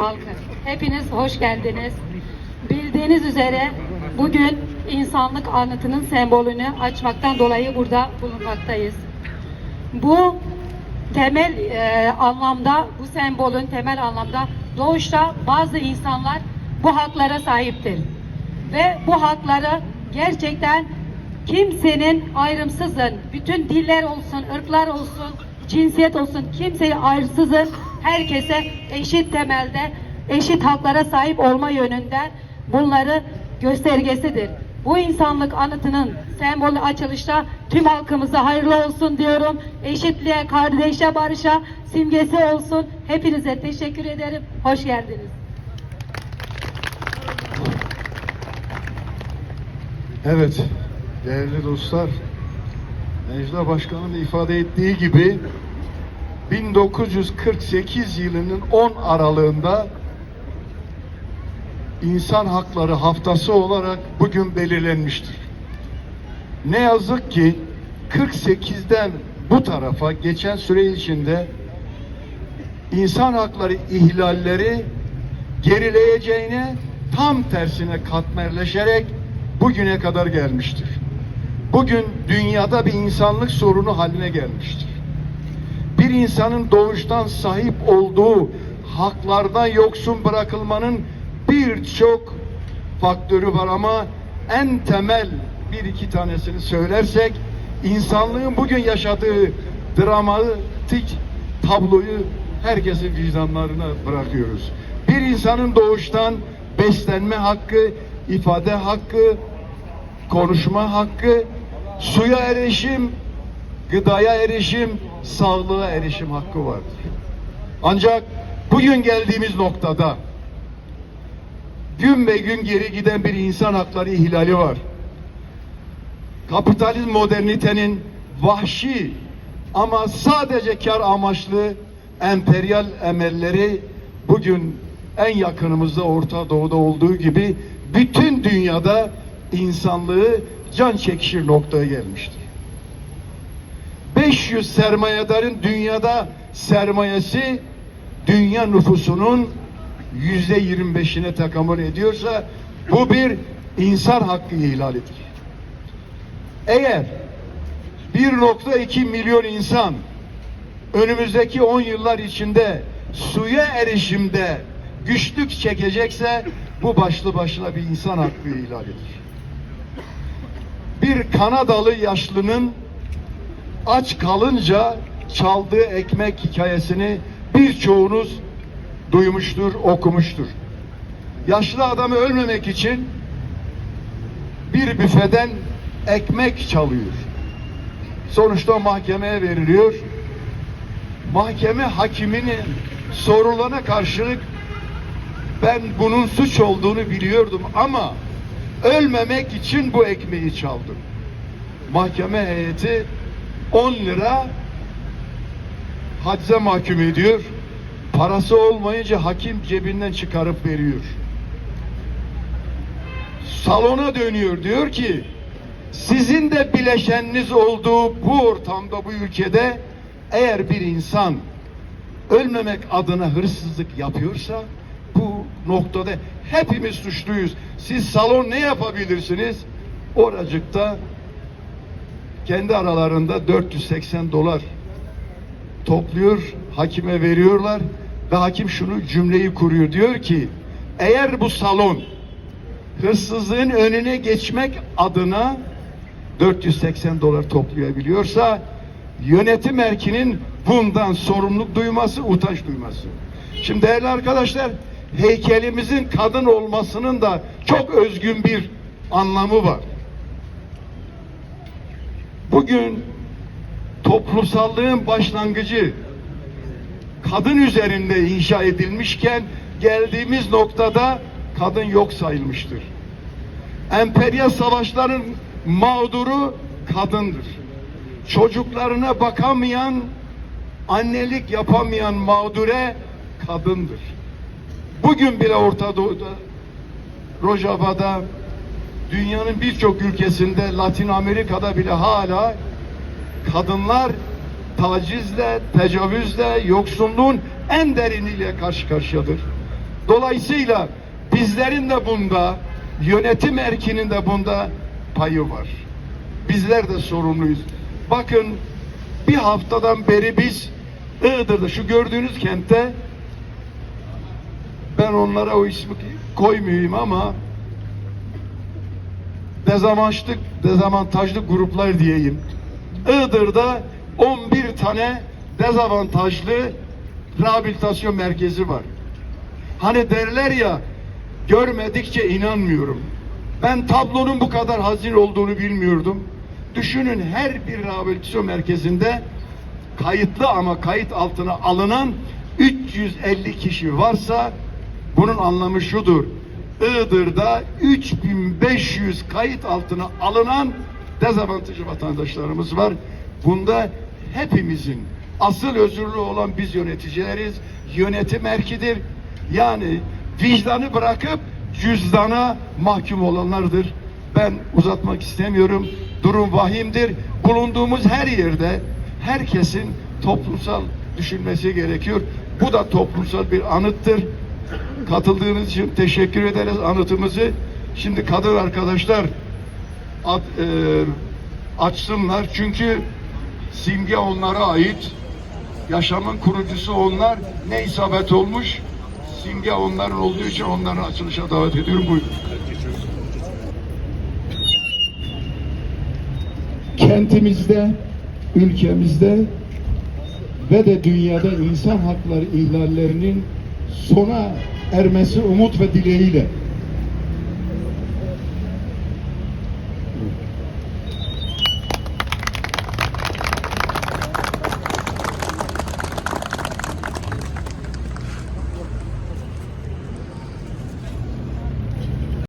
halkı. Hepiniz hoş geldiniz. Bildiğiniz üzere bugün insanlık anıtının sembolünü açmaktan dolayı burada bulunmaktayız. Bu temel e, anlamda, bu sembolün temel anlamda doğuşta bazı insanlar bu haklara sahiptir. Ve bu hakları gerçekten kimsenin ayrımsızın, bütün diller olsun, ırklar olsun, cinsiyet olsun, kimseyi ayrımsızın, herkese eşit temelde, eşit haklara sahip olma yönünden bunları göstergesidir. Bu insanlık anıtının sembolü açılışta tüm halkımıza hayırlı olsun diyorum. Eşitliğe, kardeşe, barışa simgesi olsun. Hepinize teşekkür ederim. Hoş geldiniz. Evet, değerli dostlar, Necla Başkan'ın ifade ettiği gibi 1948 yılının 10 aralığında İnsan Hakları Haftası olarak bugün belirlenmiştir. Ne yazık ki 48'den bu tarafa geçen süre içinde insan hakları ihlalleri gerileyeceğine tam tersine katmerleşerek bugüne kadar gelmiştir. Bugün dünyada bir insanlık sorunu haline gelmiştir. Bir insanın doğuştan sahip olduğu haklardan yoksun bırakılmanın birçok faktörü var ama en temel bir iki tanesini söylersek insanlığın bugün yaşadığı dramatik tabloyu herkesin vicdanlarına bırakıyoruz. Bir insanın doğuştan beslenme hakkı, ifade hakkı, konuşma hakkı, suya erişim, gıdaya erişim, sağlığa erişim hakkı vardır. Ancak bugün geldiğimiz noktada gün be gün geri giden bir insan hakları ihlali var. Kapitalizm modernitenin vahşi ama sadece kar amaçlı emperyal emelleri bugün en yakınımızda Orta Doğu'da olduğu gibi bütün dünyada insanlığı can çekişir noktaya gelmiştir. 500 sermayedarın dünyada sermayesi dünya nüfusunun yüzde 25'ine tekamül ediyorsa bu bir insan hakkı ihlalidir. Eğer 1.2 milyon insan önümüzdeki 10 yıllar içinde suya erişimde güçlük çekecekse bu başlı başına bir insan hakkı ihlalidir. Bir Kanadalı yaşlının aç kalınca çaldığı ekmek hikayesini birçoğunuz duymuştur, okumuştur. Yaşlı adamı ölmemek için bir büfeden ekmek çalıyor. Sonuçta mahkemeye veriliyor. Mahkeme hakimini sorularına karşılık ben bunun suç olduğunu biliyordum ama ölmemek için bu ekmeği çaldım. Mahkeme heyeti 10 lira hacze mahkum ediyor. Parası olmayınca hakim cebinden çıkarıp veriyor. Salona dönüyor diyor ki sizin de bileşeniniz olduğu bu ortamda bu ülkede eğer bir insan ölmemek adına hırsızlık yapıyorsa bu noktada hepimiz suçluyuz. Siz salon ne yapabilirsiniz? Oracıkta kendi aralarında 480 dolar topluyor, hakime veriyorlar ve hakim şunu cümleyi kuruyor. Diyor ki eğer bu salon hırsızlığın önüne geçmek adına 480 dolar toplayabiliyorsa yönetim erkinin bundan sorumluluk duyması, utanç duyması. Şimdi değerli arkadaşlar heykelimizin kadın olmasının da çok özgün bir anlamı var. Bugün toplumsallığın başlangıcı kadın üzerinde inşa edilmişken geldiğimiz noktada kadın yok sayılmıştır. Emperyal savaşların mağduru kadındır. Çocuklarına bakamayan, annelik yapamayan mağdure kadındır. Bugün bile Orta Doğu'da, Rojava'da, dünyanın birçok ülkesinde, Latin Amerika'da bile hala kadınlar tacizle, tecavüzle, yoksulluğun en deriniyle karşı karşıyadır. Dolayısıyla bizlerin de bunda, yönetim erkinin de bunda payı var. Bizler de sorumluyuz. Bakın bir haftadan beri biz Iğdır'da şu gördüğünüz kentte ben onlara o ismi koymayayım ama dezavantajlı, dezavantajlı gruplar diyeyim. Iğdır'da 11 tane dezavantajlı rehabilitasyon merkezi var. Hani derler ya görmedikçe inanmıyorum. Ben tablonun bu kadar hazin olduğunu bilmiyordum. Düşünün her bir rehabilitasyon merkezinde kayıtlı ama kayıt altına alınan 350 kişi varsa bunun anlamı şudur. Iğdır'da 3500 kayıt altına alınan dezavantajlı vatandaşlarımız var. Bunda hepimizin asıl özürlü olan biz yöneticileriz. Yönetim erkidir. Yani vicdanı bırakıp cüzdana mahkum olanlardır. Ben uzatmak istemiyorum. Durum vahimdir. Bulunduğumuz her yerde herkesin toplumsal düşünmesi gerekiyor. Bu da toplumsal bir anıttır. Katıldığınız için teşekkür ederiz anıtımızı. Şimdi kadın arkadaşlar at, e, açsınlar. Çünkü simge onlara ait. Yaşamın kurucusu onlar. Ne isabet olmuş? Simge onların olduğu için onları açılışa davet ediyorum. Buyurun. kentimizde, ülkemizde ve de dünyada insan hakları ihlallerinin sona ermesi umut ve dileğiyle